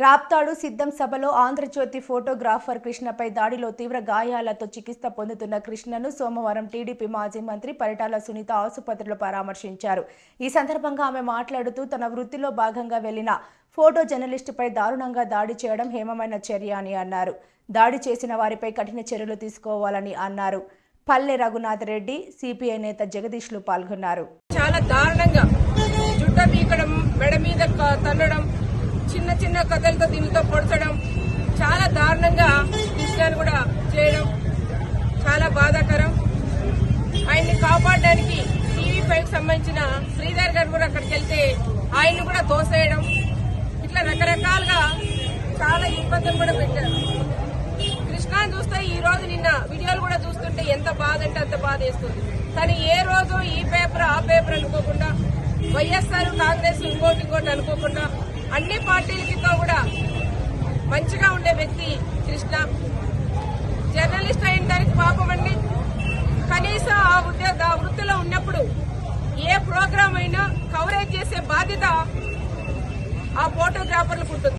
రాప్తాడు సిద్ధం సభలో ఆంధ్రజ్యోతి ఫోటోగ్రాఫర్ కృష్ణపై దాడిలో తీవ్ర గాయాలతో చికిత్స పొందుతున్న కృష్ణను సోమవారం టీడీపీ మాజీ మంత్రి పరిటాల సునీత ఆసుపత్రిలో పరామర్శించారు. ఈ సందర్భంగా ఆమె మాట్లాడుతూ తన వృత్తిలో భాగంగా వెళ్ళిన ఫోటో జర్నలిస్టుపై దారుణంగా దాడి చేయడం హేమమైన చర్య అని అన్నారు. దాడి చేసిన వారిపై కఠిన చర్యలు తీసుకోవాలని అన్నారు. పల్లె రఘునాథ్ రెడ్డి సిపిఐ నేత జగదీష్లు పాల్గొన్నారు. చాలా దారుణంగా జుట్ట పీకడం మెడ మీద క- చిన్న చిన్న కథలతో దీనితో పొడచడం చాలా దారుణంగా విషయాలు కూడా చేయడం చాలా బాధాకరం. ఆయన్ని కాపాడడానికి టీవీ ఫైవ్ సంబంధించిన శ్రీధర్ గారు కూడా అక్కడికి వెళ్తే ఆయన్ని కూడా తోసేయడం ఇట్లా రకరకాలుగా చాలా ఇబ్బందులు కూడా పెట్టారు. కృష్ణాని చూస్తే ఈ రోజు నిన్న వీడియోలు కూడా చూస్తుంటే ఎంత బాధ అంటే అంత బాధ వేస్తుంది. కానీ ఏ రోజు ఈ పేపర్ ఆ పేపర్ అనుకోకుండా వైఎస్ఆర్ కాంగ్రెస్ ఇంకోటి ఇంకోటి అనుకోకుండా అన్ని పార్టీలతో కూడా మంచిగా ఉండే వ్యక్తి కృష్ణ. జర్నలిస్ట్ అయిన దానికి పాపం అండి. కనీసం ఆ ఉద్యోగ ఆ వృత్తిలో ఉన్నప్పుడు ఏ ప్రోగ్రాం అయినా కవరేజ్ చేసే బాధ్యత ఆ ఫోటోగ్రాఫర్లకు ఉంటుంది